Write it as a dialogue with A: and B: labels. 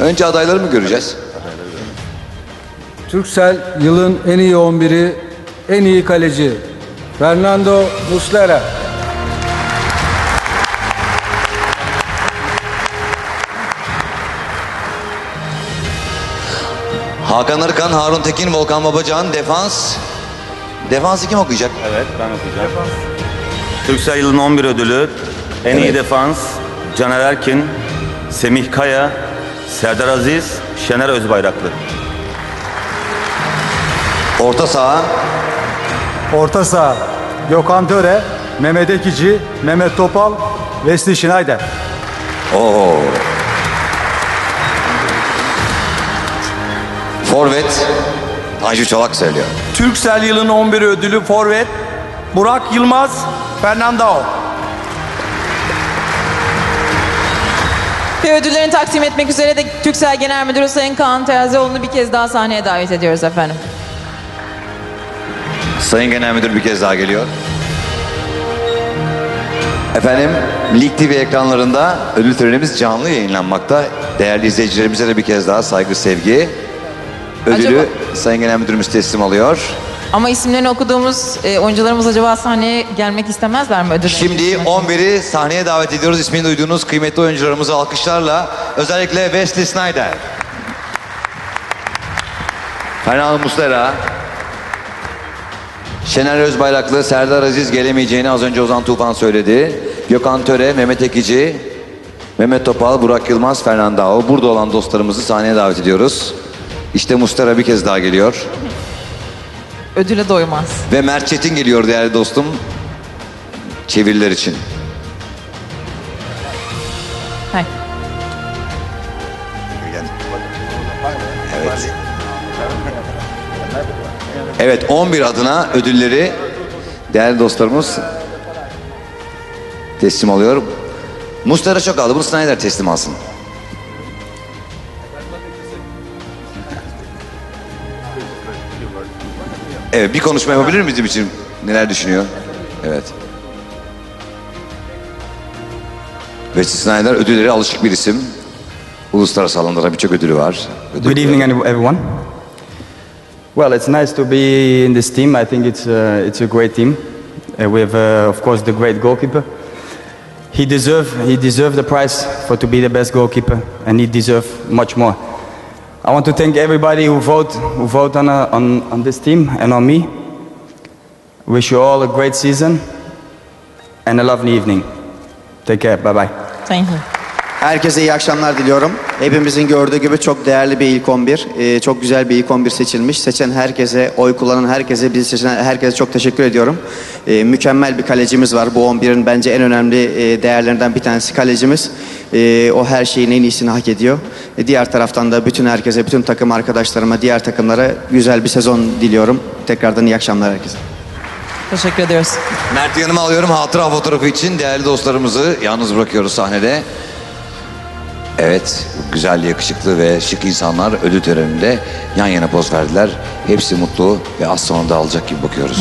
A: Önce adayları mı göreceğiz?
B: Türksel yılın en iyi 11'i, en iyi kaleci. Fernando Muslera.
A: Hakan Arıkan, Harun Tekin, Volkan Babacan, defans. Defansı kim okuyacak?
C: Evet ben okuyacağım. Türksel yılın 11 ödülü en iyi defans Caner Erkin, Semih Kaya, Serdar Aziz, Şener Özbayraklı.
A: Orta saha,
D: Orta saha Gökhan Töre, Mehmet Ekici, Mehmet Topal, Wesley Schneider.
A: Oo. Forvet, Tanju Çolak söylüyor.
E: Türksel yılın 11 ödülü forvet Burak Yılmaz, Fernandao.
F: Ve ödüllerini takdim etmek üzere de Türksel Genel Müdürü Sayın Kaan Terzioğlu'nu bir kez daha sahneye davet ediyoruz efendim.
A: Sayın Genel Müdür bir kez daha geliyor. Efendim, Lig TV ekranlarında ödül törenimiz canlı yayınlanmakta. Değerli izleyicilerimize de bir kez daha saygı, sevgi. Ödülü
F: Acaba-
A: Sayın Genel Müdürümüz teslim alıyor.
F: Ama isimlerini okuduğumuz e, oyuncularımız acaba sahneye gelmek istemezler mi ödül?
A: Şimdi 11'i sahneye davet ediyoruz. İsmini duyduğunuz kıymetli oyuncularımızı alkışlarla. Özellikle Wesley Snyder. Fernando Muslera. Şener Özbayraklı, Serdar Aziz gelemeyeceğini az önce Ozan Tufan söyledi. Gökhan Töre, Mehmet Ekici, Mehmet Topal, Burak Yılmaz, Fernandao. Burada olan dostlarımızı sahneye davet ediyoruz. İşte Muslera bir kez daha geliyor.
F: Ödüle doymaz.
A: Ve Mert Çetin geliyor değerli dostum. Çeviriler için.
F: Hay.
A: Evet. Evet 11 adına ödülleri değerli dostlarımız teslim alıyor. Mustara çok aldı. Bunu Snyder teslim alsın. Evet bir konuşma yapabilir miyiz bizim için? Neler düşünüyor? Evet. Wesley Snyder ödülleri alışık bir isim. Uluslararası alanlarda birçok ödülü var. Ödül-
G: Good evening, everyone. Well, it's nice to be in this team. I think it's uh, it's a great team uh, with, uh, of course, the great goalkeeper. He deserve he deserved the prize for to be the best goalkeeper, and he deserve much more. I want to thank everybody who vote who vote on uh, on on this team and on me. Wish you all a great season and a lovely evening. Take care. Bye bye.
F: Thank you.
H: Herkese iyi akşamlar diliyorum. Hepimizin gördüğü gibi çok değerli bir ilk 11. Ee, çok güzel bir ilk 11 seçilmiş. Seçen herkese, oy kullanan herkese, bizi seçen herkese çok teşekkür ediyorum. Ee, mükemmel bir kalecimiz var. Bu 11'in bence en önemli e, değerlerinden bir tanesi kalecimiz. Ee, o her şeyin en iyisini hak ediyor. E, diğer taraftan da bütün herkese, bütün takım arkadaşlarıma, diğer takımlara güzel bir sezon diliyorum. Tekrardan iyi akşamlar herkese.
F: Teşekkür ediyoruz.
A: Mert'i yanıma alıyorum hatıra fotoğrafı için değerli dostlarımızı yalnız bırakıyoruz sahnede. Evet, güzel, yakışıklı ve şık insanlar ödül töreninde yan yana poz verdiler. Hepsi mutlu ve az sonra dağılacak gibi bakıyoruz.